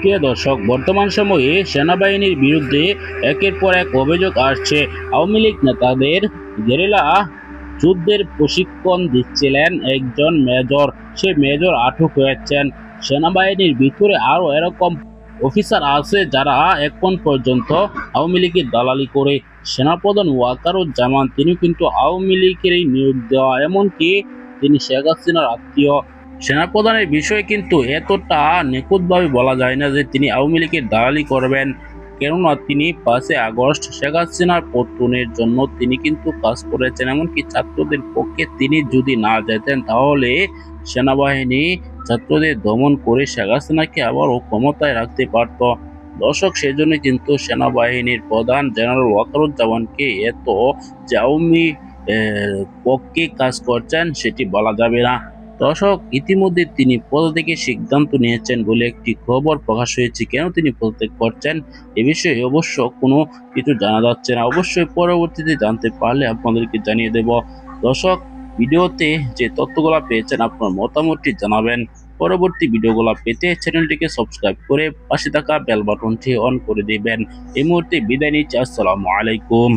প্রিয় দর্শক, বর্তমান সময়ে সেনাবাহিনীর বিরুদ্ধে একের পর এক অভিযোগ আসছে। আওয়ামী লীগ নেতাদের গেরিলা যুদ্ধের প্রশিক্ষণ দিচ্ছিলেন একজন মেজর। সে মেজর আটক হয়েছেন। সেনাবাহিনীর ভিতরে আরও এরকম অফিসার আছে যারা এখন পর্যন্ত আওয়ামী লীগের দালালি করে। সেনাপ্রধান ওয়াকারুজ্জামান, তিনি কিন্তু আওয়ামী লীগেরই নিয়োগ দেওয়া, এমনকি তিনি শেখ হাসিনার আত্মীয়। সেনাপ্রধানের বিষয়ে কিন্তু এতটা নিখুঁতভাবে বলা যায় না যে তিনি আওয়ামী লীগের দালালি করবেন। কেননা তিনি পাঁচে আগস্ট শেখ হাসিনার পত্তনের জন্য তিনি কিন্তু কাজ করেছেন। এমনকি ছাত্রদের পক্ষে তিনি যদি না যেতেন তাহলে সেনাবাহিনী ছাত্রদের দমন করে শেখ হাসিনাকে আবারও ক্ষমতায় রাখতে পারত। দর্শক, সেজন্য কিন্তু সেনাবাহিনীর প্রধান জেনারেল ওয়াকারুজ্জামানকে এত যে আওয়ামী পক্ষে কাজ করছেন সেটি বলা যাবে না। দর্শক, ইতিমধ্যে তিনি পদত্যাগের সিদ্ধান্ত নিয়েছেন বলে একটি খবর প্রকাশ হয়েছে। কেন তিনি পদত্যাগ করছেন এ বিষয়ে অবশ্য কোনো কিছু জানা যাচ্ছে না। অবশ্যই পরবর্তীতে জানতে পারলে আপনাদেরকে জানিয়ে দেব। দর্শক, ভিডিওতে যে তথ্যগুলো পেয়েছেন আপনার মতামতটি জানাবেন। পরবর্তী ভিডিওগুলো পেতে চ্যানেলটিকে সাবস্ক্রাইব করে পাশে থাকা বেল বাটনটি অন করে দিবেন। এই মুহূর্তে বিদায় নিচ্ছি। আসসালামু আলাইকুম।